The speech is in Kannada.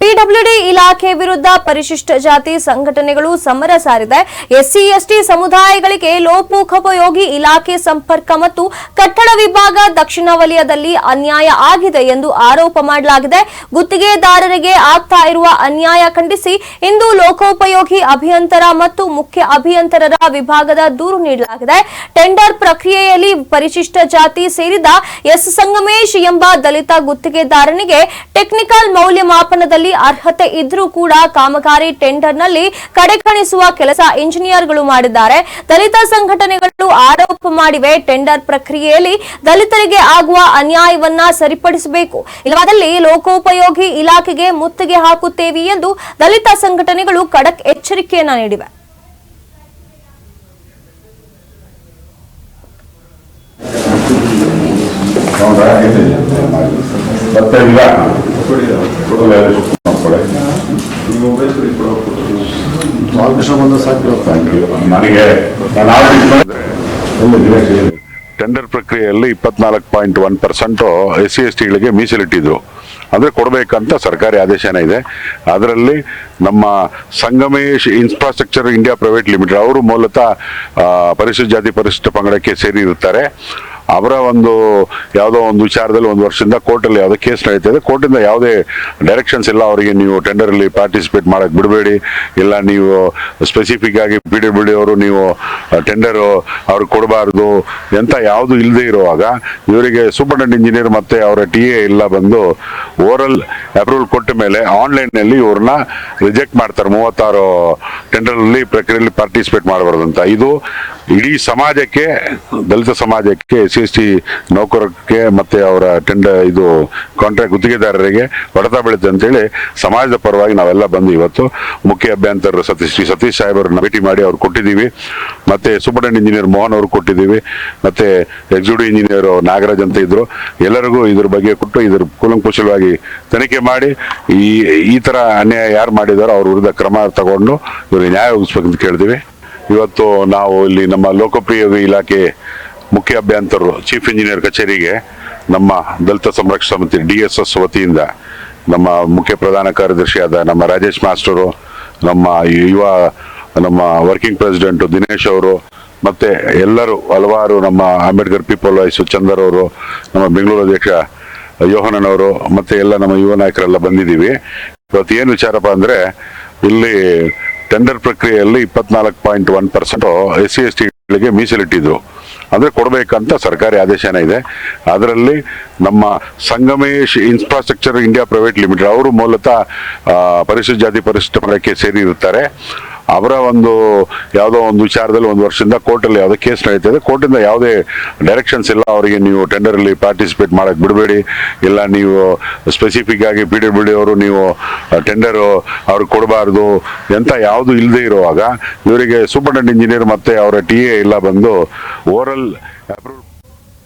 പി ಪಿಡಬ್ಲ್ಯೂಡಿ ಇಲಾಖೆ ವಿರುದ್ಧ ಪರಿಶಿಷ್ಟ ಜಾತಿ ಸಂಘಟನೆಗಳು ಸಮರ ಸಾರಿದೆ. ಎಸ್ಸಿ, ಎಸ್ಟಿ ಸಮುದಾಯಗಳಿಗೆ ಲೋಕೋಪಯೋಗಿ ಇಲಾಖೆ ಸಂಪರ್ಕ ಮತ್ತು ಕಟ್ಟಡ ವಿಭಾಗ ದಕ್ಷಿಣ ವಲಯದಲ್ಲಿ ಅನ್ಯಾಯ ಆಗಿದೆ ಎಂದು ಆರೋಪ ಮಾಡಲಾಗಿದೆ. ಗುತ್ತಿಗೆದಾರರಿಗೆ ಆಗ್ತಾ ಇರುವ ಅನ್ಯಾಯ ಖಂಡಿಸಿ ಇಂದು ಲೋಕೋಪಯೋಗಿ ಅಭಿಯಂತರ ಮತ್ತು ಮುಖ್ಯ ಅಭಿಯಂತರರ ವಿಭಾಗದ ದೂರು ನೀಡಲಾಗಿದೆ. ಟೆಂಡರ್ ಪ್ರಕ್ರಿಯೆಯಲ್ಲಿ ಪರಿಶಿಷ್ಟ ಜಾತಿ ಸೇರಿದ ಎಸ್ ಸಂಗಮೇಶ್ ಎಂಬ ದಲಿತ ಗುತ್ತಿಗೆದಾರನಿಗೆ ಟೆಕ್ನಿಕಲ್ ಮೌಲ್ಯಮಾಪನದಲ್ಲಿ ಅರ್ಹತೆ ಇದ್ರೂ ಕೂಡ ಕಾಮಗಾರಿ ಟೆಂಡರ್ನಲ್ಲಿ ಕಡೆಗಣಿಸುವ ಕೆಲಸ ಇಂಜಿನಿಯರ್ಗಳು ಮಾಡಿದ್ದಾರೆ. ದಲಿತ ಸಂಘಟನೆಗಳು ಆರೋಪ ಮಾಡಿವೆ. ಟೆಂಡರ್ ಪ್ರಕ್ರಿಯೆಯಲ್ಲಿ ದಲಿತರಿಗೆ ಆಗುವ ಅನ್ಯಾಯವನ್ನ ಸರಿಪಡಿಸಬೇಕು. ಇಲ್ಲವಾದಲ್ಲಿ ಲೋಕೋಪಯೋಗಿ ಇಲಾಖೆಗೆ ಮುತ್ತಿಗೆ ಹಾಕುತ್ತೇವೆ ಎಂದು ದಲಿತ ಸಂಘಟನೆಗಳು ಖಡಕ್ ಎಚ್ಚರಿಕೆಯನ್ನ ನೀಡಿವೆ. ಹೌದಾ ಇದೆ. ಮತ್ತೆ ಇಲ್ಲ ನನಗೆ. ಟೆಂಡರ್ ಪ್ರಕ್ರಿಯೆಯಲ್ಲಿ ಇಪ್ಪತ್ನಾಲ್ಕು point one percent S C S ಟಿಗಳಿಗೆ ಮೀಸಲಿಟ್ಟಿದ್ರು ಅಂದರೆ ಕೊಡಬೇಕಂತ ಸರ್ಕಾರಿ ಆದೇಶನೇ ಇದೆ ಅದರಲ್ಲಿ ನಮ್ಮ Sangamesh infrastructure India private limited ಅವರು ಮೂಲತಃ ಪರಿಶಿಷ್ಟ ಜಾತಿ ಪರಿಶಿಷ್ಟ ಪಂಗಡಕ್ಕೆ ಸೇರಿರುತ್ತಾರೆ ಅವರ ಒಂದು ಯಾವುದೋ ಒಂದು ವಿಚಾರದಲ್ಲಿ ಒಂದು ವರ್ಷದಿಂದ ಕೋರ್ಟಲ್ಲಿ ಯಾವುದೋ ಕೇಸ್ ನಡೀತಿದೆ ಕೋರ್ಟಿಂದ ಯಾವುದೇ ಡೈರೆಕ್ಷನ್ಸ್ ಇಲ್ಲ. ಅವರಿಗೆ ನೀವು ಟೆಂಡರಲ್ಲಿ ಪಾರ್ಟಿಸಿಪೇಟ್ ಮಾಡಕ್ಕೆ ಬಿಡಬೇಡಿ. ಇಲ್ಲ, ನೀವು ಸ್ಪೆಸಿಫಿಕ್ ಆಗಿ ಪಿ ಡಬ್ಲ್ಯೂ ಡಿ ಅವರು ನೀವು ಟೆಂಡರು ಅವ್ರಿಗೆ ಕೊಡಬಾರ್ದು ಎಂಥ ಯಾವುದು ಇಲ್ಲದೆ ಇರುವಾಗ ಇವರಿಗೆ ಸೂಪರ್ಟೆಂಟ್ ಇಂಜಿನಿಯರ್ ಮತ್ತೆ ಅವರ ಟಿ ಎ ಇಲ್ಲ ಬಂದು ಓರಲ್ ಅಪ್ರೂವಲ್ ಕೊಟ್ಟ ಮೇಲೆ ಆನ್ಲೈನ್ನಲ್ಲಿ ಇವ್ರನ್ನ ರಿಜೆಕ್ಟ್ ಮಾಡ್ತಾರೆ. ಮೂವತ್ತಾರು ಟೆಂಡರಲ್ಲಿ ಪ್ರಕ್ರಿಯೆಯಲ್ಲಿ ಪಾರ್ಟಿಸಿಪೇಟ್ ಮಾಡಬಾರ್ದು ಅಂತ. ಇದು ಇಡೀ ಸಮಾಜಕ್ಕೆ, ದಲಿತ ಸಮಾಜಕ್ಕೆ ಎಸ್ ಸಿ ಎಸ್ ಟಿ ನೌಕರಕ್ಕೆ ಮತ್ತೆ ಅವರ ಟೆಂಡರ್ ಇದು ಕಾಂಟ್ರಾಕ್ಟ್ ಗುತ್ತಿಗೆದಾರರಿಗೆ ಹೊಡೆತ ಬೀಳುತ್ತೆ ಅಂತೇಳಿ ಸಮಾಜದ ಪರವಾಗಿ ನಾವೆಲ್ಲ ಬಂದು ಇವತ್ತು ಮುಖ್ಯ ಅಭ್ಯಂತರ ಸತೀಶ್, ಶ್ರೀ ಸತೀಶ್ ಸಾಹೇಬರನ್ನ ಭೇಟಿ ಮಾಡಿ ಅವ್ರು ಕೊಟ್ಟಿದ್ದೀವಿ. ಮತ್ತೆ ಸೂಪರ್ಟೆಂಡ್ ಇಂಜಿನಿಯರ್ ಮೋಹನ್ ಅವರು ಕೊಟ್ಟಿದ್ದೀವಿ. ಮತ್ತೆ ಎಕ್ಸಿಕ್ಯೂಟಿವ್ ಇಂಜಿನಿಯರ್ ನಾಗರಾಜ್ ಅಂತ ಇದ್ರು. ಎಲ್ಲರಿಗೂ ಇದ್ರ ಬಗ್ಗೆ ಕೊಟ್ಟು ಇದ್ರ ಕೂಲಂಕುಶಲವಾಗಿ ತನಿಖೆ ಮಾಡಿ ಈ ಈ ತರ ಅನ್ಯಾಯ ಯಾರು ಮಾಡಿದಾರೋ ಅವ್ರ ವಿರುದ್ಧ ಕ್ರಮ ತಗೊಂಡು ಇವ್ರಿಗೆ ನ್ಯಾಯ ಒದಗಿಸ್ಬೇಕಂತ ಕೇಳ್ತೀವಿ. ಇವತ್ತು ನಾವು ಇಲ್ಲಿ ನಮ್ಮ ಲೋಕೋಪಯೋಗಿ ಇಲಾಖೆ ಮುಖ್ಯ ಅಭ್ಯಂತರರು ಚೀಫ್ ಇಂಜಿನಿಯರ್ ಕಚೇರಿಗೆ ನಮ್ಮ ದಲಿತ ಸಂರಕ್ಷಣಾ ಸಮಿತಿ ಡಿ ಎಸ್ ಎಸ್ ವತಿಯಿಂದ ನಮ್ಮ ಮುಖ್ಯ ಪ್ರಧಾನ ಕಾರ್ಯದರ್ಶಿಯಾದ ನಮ್ಮ ರಾಜೇಶ್ ಮಾಸ್ಟರು, ನಮ್ಮ ಯುವ, ನಮ್ಮ ವರ್ಕಿಂಗ್ ಪ್ರೆಸಿಡೆಂಟ್ ದಿನೇಶ್ ಅವರು, ಮತ್ತೆ ಎಲ್ಲರೂ, ಹಲವಾರು ನಮ್ಮ ಅಂಬೇಡ್ಕರ್ ಪೀಪಲ್ ವಾಯ್ಸ್ ಚಂದರ್ ಅವರು, ನಮ್ಮ ಬೆಂಗಳೂರು ಅಧ್ಯಕ್ಷ ಯೋಹನನ್ ಅವರು, ಮತ್ತೆ ಎಲ್ಲ ನಮ್ಮ ಯುವ ನಾಯಕರೆಲ್ಲ ಬಂದಿದ್ದೀವಿ. ಇವತ್ತು ಏನು ವಿಚಾರಪ್ಪ ಅಂದರೆ, ಇಲ್ಲಿ ಟೆಂಡರ್ ಪ್ರಕ್ರಿಯೆಯಲ್ಲಿ ಇಪ್ಪತ್ನಾಲ್ಕು point one percent S C S ಟಿಗಳಿಗೆ ಮೀಸಲಿಟ್ಟಿದ್ರು. ಅಂದರೆ ಕೊಡಬೇಕಂತ ಸರ್ಕಾರಿ ಆದೇಶನೇ ಇದೆ. ಅದರಲ್ಲಿ ನಮ್ಮ Sangamesh infrastructure India private limited ಅವರು ಮೂಲತಃ ಪರಿಶಿಷ್ಟ ಜಾತಿ ಪರಿಶಿಷ್ಟ ಪಂಗಡಕ್ಕೆ ಸೇರಿರುತ್ತಾರೆ. ಅವರ ಒಂದು ಯಾವುದೋ ಒಂದು ವಿಚಾರದಲ್ಲಿ ಒಂದು ವರ್ಷದಿಂದ ಕೋರ್ಟಲ್ಲಿ ಯಾವುದೇ ಕೇಸ್ ನಡೀತಿದೆ ಕೋರ್ಟಿಂದ ಯಾವುದೇ ಡೈರೆಕ್ಷನ್ಸ್ ಇಲ್ಲ. ಅವರಿಗೆ ನೀವು ಟೆಂಡರಲ್ಲಿ ಪಾರ್ಟಿಸಿಪೇಟ್ ಮಾಡಕ್ಕೆ ಬಿಡಬೇಡಿ. ಇಲ್ಲ, ನೀವು ಸ್ಪೆಸಿಫಿಕ್ ಆಗಿ ಪಿ ಡಬ್ಲ್ಯೂ ಡಿ ಅವರು ನೀವು ಟೆಂಡರು ಅವ್ರಿಗೆ ಕೊಡಬಾರ್ದು ಎಂಥ ಯಾವುದು ಇಲ್ಲದೆ ಇರುವಾಗ ಇವರಿಗೆ ಸೂಪರ್ಟೆಂಟ್ ಇಂಜಿನಿಯರ್ ಮತ್ತೆ ಅವರ ಟಿ ಎ ಎಲ್ಲ ಬಂದು ಓರಲ್ ಅಪ್ರೂವ್